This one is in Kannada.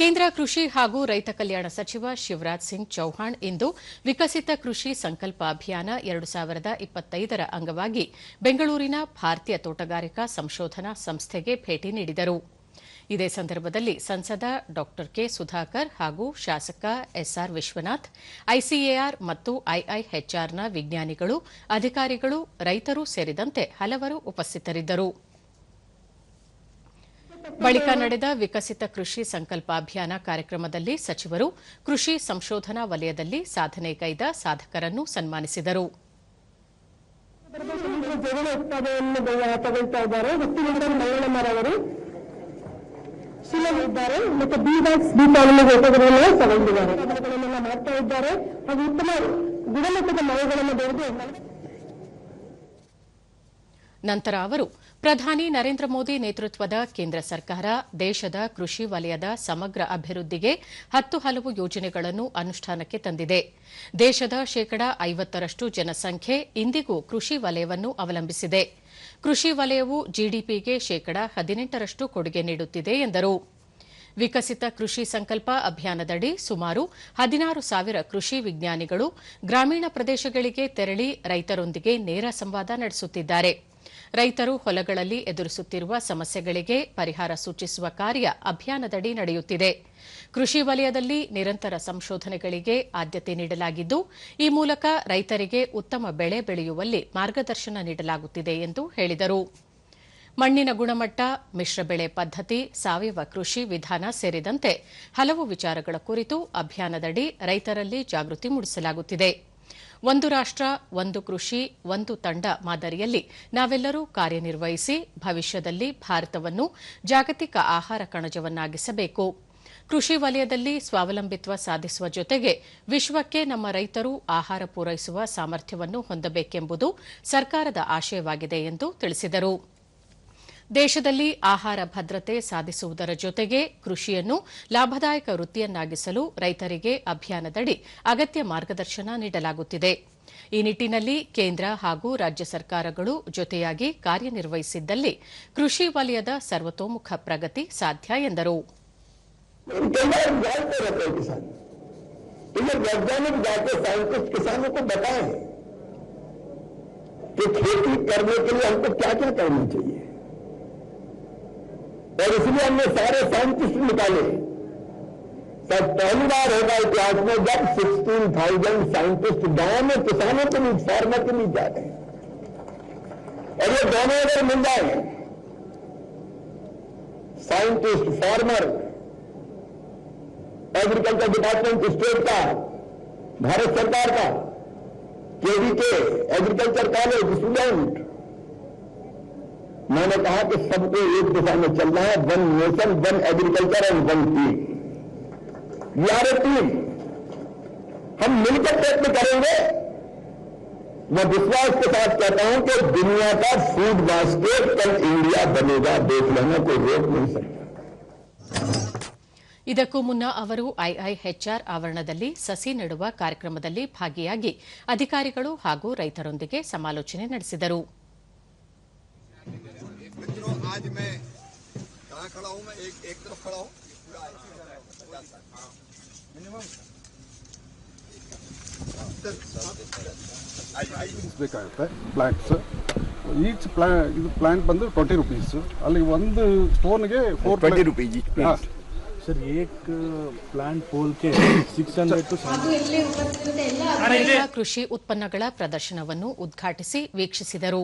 ಕೇಂದ್ರ ಕೃಷಿ ಹಾಗೂ ರೈತ ಕಲ್ಯಾಣ ಸಚಿವ ಶಿವರಾಜ್ ಸಿಂಗ್ ಚೌಹಾಣ್ ಇಂದು ವಿಕಸಿತ ಕೃಷಿ ಸಂಕಲ್ಪ ಅಭಿಯಾನ ಎರಡು ಸಾವಿರದ ಇಪ್ಪತ್ತೈದರ ಅಂಗವಾಗಿ ಬೆಂಗಳೂರಿನ ಭಾರತೀಯ ತೋಟಗಾರಿಕಾ ಸಂಶೋಧನಾ ಸಂಸ್ಥೆಗೆ ಭೇಟಿ ನೀಡಿದರು. ಇದೇ ಸಂದರ್ಭದಲ್ಲಿ ಸಂಸದ ಡಾ ಕೆ ಸುಧಾಕರ್ ಹಾಗೂ ಶಾಸಕ ಎಸ್ಆರ್ ವಿಶ್ವನಾಥ್, ಐಸಿಎಆರ್ ಮತ್ತು ಐಐಎಚ್ಆರ್ನ ವಿಜ್ಞಾನಿಗಳು, ಅಧಿಕಾರಿಗಳು, ರೈತರು ಸೇರಿದಂತೆ ಹಲವರು ಉಪಸ್ಥಿತರಿದ್ದರು. ಬಳಿಕ ನಡೆದ ವಿಕಸಿತ ಕೃಷಿ ಸಂಕಲ್ಪ ಅಭಿಯಾನ ಕಾರ್ಯಕ್ರಮದಲ್ಲಿ ಸಚಿವರು ಕೃಷಿ ಸಂಶೋಧನಾ ವಲಯದಲ್ಲಿ ಸಾಧನೆ ಕೈದ ಸಾಧಕರನ್ನು ಸನ್ಮಾನಿಸಿದರು. ಸುಲಭಿದ್ದಾರೆ ಮತ್ತು ಬಿ ಬ್ಯಾಕ್ಸ್ ಬಿ ಕಾಲೋನಿ ಘಟಕಗಳನ್ನು ತಗೊಂಡಿದ್ದಾರೆ ಮಾಡ್ತಾ ಇದ್ದಾರೆ ಹಾಗೂ ಉತ್ತಮ ಗುಣಮಟ್ಟದ ಮಳೆಗಳನ್ನು ಬೆಳೆದು ನಂತರ ಅವರು ಪ್ರಧಾನಿ ನರೇಂದ್ರ ಮೋದಿ ನೇತೃತ್ವದ ಕೇಂದ್ರ ಸರ್ಕಾರ ದೇಶದ ಕೃಷಿ ವಲಯದ ಸಮಗ್ರ ಅಭಿವೃದ್ಧಿಗೆ ಹತ್ತು ಹಲವು ಯೋಜನೆಗಳನ್ನು ಅನುಷ್ಠಾನಕ್ಕೆ ತಂದಿದೆ. ದೇಶದ ಶೇಕಡಾ ಐವತ್ತರಷ್ಟು ಜನಸಂಖ್ಯೆ ಇಂದಿಗೂ ಕೃಷಿ ವಲಯವನ್ನು ಅವಲಂಬಿಸಿದೆ. ಕೃಷಿ ವಲಯವು ಜಿಡಿಪಿಗೆ ಶೇಕಡಾ ಹದಿನೆಂಟರಷ್ಟು ಕೊಡುಗೆ ನೀಡುತ್ತಿದೆ ಎಂದರು. ವಿಕಸಿತ ಕೃಷಿ ಸಂಕಲ್ಪ ಅಭಿಯಾನದಡಿ ಸುಮಾರು ಹದಿನಾರು ಸಾವಿರ ಕೃಷಿ ವಿಜ್ಞಾನಿಗಳು ಗ್ರಾಮೀಣ ಪ್ರದೇಶಗಳಿಗೆ ತೆರಳಿ ರೈತರೊಂದಿಗೆ ನೇರ ಸಂವಾದ ನಡೆಸುತ್ತಿದ್ದಾರೆ. ರೈತರು ಹೊಲಗಳಲ್ಲಿ ಎದುರಿಸುತ್ತಿರುವ ಸಮಸ್ಯೆಗಳಿಗೆ ಪರಿಹಾರ ಸೂಚಿಸುವ ಕಾರ್ಯ ಅಭಿಯಾನದಡಿ ನಡೆಯುತ್ತಿದೆ. ಕೃಷಿ ವಲಯದಲ್ಲಿ ನಿರಂತರ ಸಂಶೋಧನೆಗಳಿಗೆ ಆದ್ಯತೆ ನೀಡಲಾಗಿದ್ದು, ಈ ಮೂಲಕ ರೈತರಿಗೆ ಉತ್ತಮ ಬೆಳೆ ಬೆಳೆಯುವಲ್ಲಿ ಮಾರ್ಗದರ್ಶನ ನೀಡಲಾಗುತ್ತಿದೆ ಎಂದು ಹೇಳಿದರು. ಮಣ್ಣಿನ ಗುಣಮಟ್ಟ, ಮಿಶ್ರ ಬೆಳೆ ಪದ್ಧತಿ, ಸಾವಯವ ಕೃಷಿ ವಿಧಾನ ಸೇರಿದಂತೆ ಹಲವು ವಿಚಾರಗಳ ಕುರಿತು ಅಭಿಯಾನದಡಿ ರೈತರಲ್ಲಿ ಜಾಗೃತಿ ಮೂಡಿಸಲಾಗುತ್ತಿದೆ. ಒಂದು ರಾಷ್ಟ ಒಂದು ಕೃಷಿ, ಒಂದು ತಂಡ ಮಾದರಿಯಲ್ಲಿ ನಾವೆಲ್ಲರೂ ಕಾರ್ಯನಿರ್ವಹಿಸಿ ಭವಿಷ್ಯದಲ್ಲಿ ಭಾರತವನ್ನು ಜಾಗತಿಕ ಆಹಾರ ಕಣಜವನ್ನಾಗಿಸಬೇಕು. ಕೃಷಿ ವಲಯದಲ್ಲಿ ಸ್ವಾವಲಂಬಿತ್ವ ಸಾಧಿಸುವ ಜೊತೆಗೆ ವಿಶ್ವಕ್ಕೆ ನಮ್ಮ ರೈತರು ಆಹಾರ ಪೂರೈಸುವ ಸಾಮರ್ಥ್ಯವನ್ನು ಹೊಂದಬೇಕೆಂಬುದು ಸರ್ಕಾರದ ಆಶಯವಾಗಿದೆ ಎಂದು ತಿಳಿಸಿದರು. ದೇಶದಲ್ಲಿ ಆಹಾರ ಭದ್ರತೆ ಸಾಧಿಸುವುದರ ಜೊತೆಗೆ ಕೃಷಿಯನ್ನು ಲಾಭದಾಯಕ ವೃತ್ತಿಯನ್ನಾಗಿಸಲು ರೈತರಿಗೆ ಅಭಿಯಾನದಡಿ ಅಗತ್ಯ ಮಾರ್ಗದರ್ಶನ ನೀಡಲಾಗುತ್ತಿದೆ ಈ ನಿಟ್ಟಿನಲ್ಲಿ ಕೇಂದ್ರ ಹಾಗೂ ರಾಜ್ಯ ಸರ್ಕಾರಗಳು ಜೊತೆಯಾಗಿ ಕಾರ್ಯನಿರ್ವಹಿಸಿದ್ದಲ್ಲಿ ಕೃಷಿ ವಲಯದ ಸರ್ವತೋಮುಖ ಪ್ರಗತಿ ಸಾಧ್ಯ ಎಂದರು कई बार जानते रहते हैं किसान तो ये वैज्ञानिक जाके साइंटिस्ट किसानों को बताएं कि खेती करने के लिए हमको क्या क्या करना चाहिए और इसलिए हमने सारे साइंटिस्ट निकाले। सब पहली बार होगा इतिहास में जब 16,000 साइंटिस्ट गाँव में किसानों के बीच फार्मर के बीच जा रहे हैं। और ये दोनों अगर मिल जाए scientist farmer agriculture department state का भारत सरकार का केवी के एग्रीकल्चर कॉलेज स्टूडेंट मैंने कहा कि सबको एक दिशा में चलना है one nation one agriculture and one team we are a team हम मिलकर प्रयत्न करेंगे मैं विश्वास के साथ कहता हूं कि दुनिया का फूड बास्केट कल इंडिया बनेगा देख लेना कोई रोक नहीं सकता ಇದಕ್ಕೂ ಮುನ್ನ ಅವರು ಐಐಎಚ್ಆರ್ ಆವರಣದಲ್ಲಿ ಸಸಿ ನೆಡುವ ಕಾರ್ಯಕ್ರಮದಲ್ಲಿ ಭಾಗಿಯಾಗಿ ಅಧಿಕಾರಿಗಳು ಹಾಗೂ ರೈತರೊಂದಿಗೆ ಸಮಾಲೋಚನೆ ನಡೆಸಿದರು मित्रों आज मैं कहाँ खड़ा हूँ मैं एक एक तरफ खड़ा हूँ मिनिमम ಬೇಕಾಗುತ್ತೆ ಪ್ಲಾಂಟ್ಸ್ ಈಚ್ ಪ್ಲಾ ಇದು ಪ್ಲಾಂಟ್ ಬಂದು ಟ್ವೆಂಟಿ ರುಪೀಸ್ ಅಲ್ಲಿ ಒಂದು ಸ್ಟೋನ್ಗೆ four twenty rupees ji sir एक प्लांट पोल के सिक्स हंड्रेड टू ಬಳಿಕ ಕೃಷಿ ಉತ್ಪನ್ನಗಳ ಪ್ರದರ್ಶನವನ್ನು ಉದ್ಘಾಟಿಸಿ ವೀಕ್ಷಿಸಿದರು